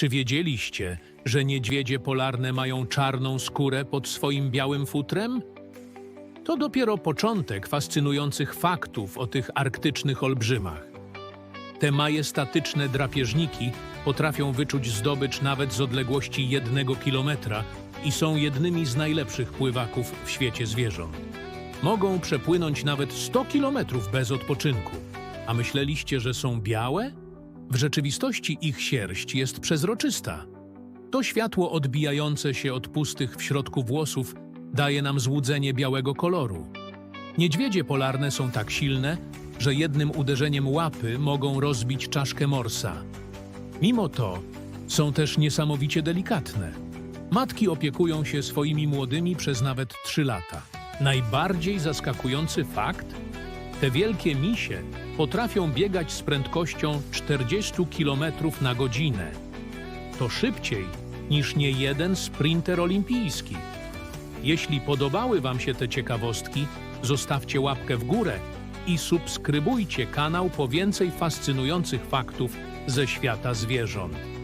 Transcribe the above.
Czy wiedzieliście, że niedźwiedzie polarne mają czarną skórę pod swoim białym futrem? To dopiero początek fascynujących faktów o tych arktycznych olbrzymach. Te majestatyczne drapieżniki potrafią wyczuć zdobycz nawet z odległości jednego kilometra i są jednymi z najlepszych pływaków w świecie zwierząt. Mogą przepłynąć nawet 100 kilometrów bez odpoczynku. A myśleliście, że są białe? W rzeczywistości ich sierść jest przezroczysta. To światło odbijające się od pustych w środku włosów daje nam złudzenie białego koloru. Niedźwiedzie polarne są tak silne, że jednym uderzeniem łapy mogą rozbić czaszkę morsa. Mimo to są też niesamowicie delikatne. Matki opiekują się swoimi młodymi przez nawet 3 lata. Najbardziej zaskakujący fakt? Te wielkie misie potrafią biegać z prędkością 40 km na godzinę. To szybciej niż nie jeden sprinter olimpijski. Jeśli podobały Wam się te ciekawostki, zostawcie łapkę w górę i subskrybujcie kanał po więcej fascynujących faktów ze świata zwierząt.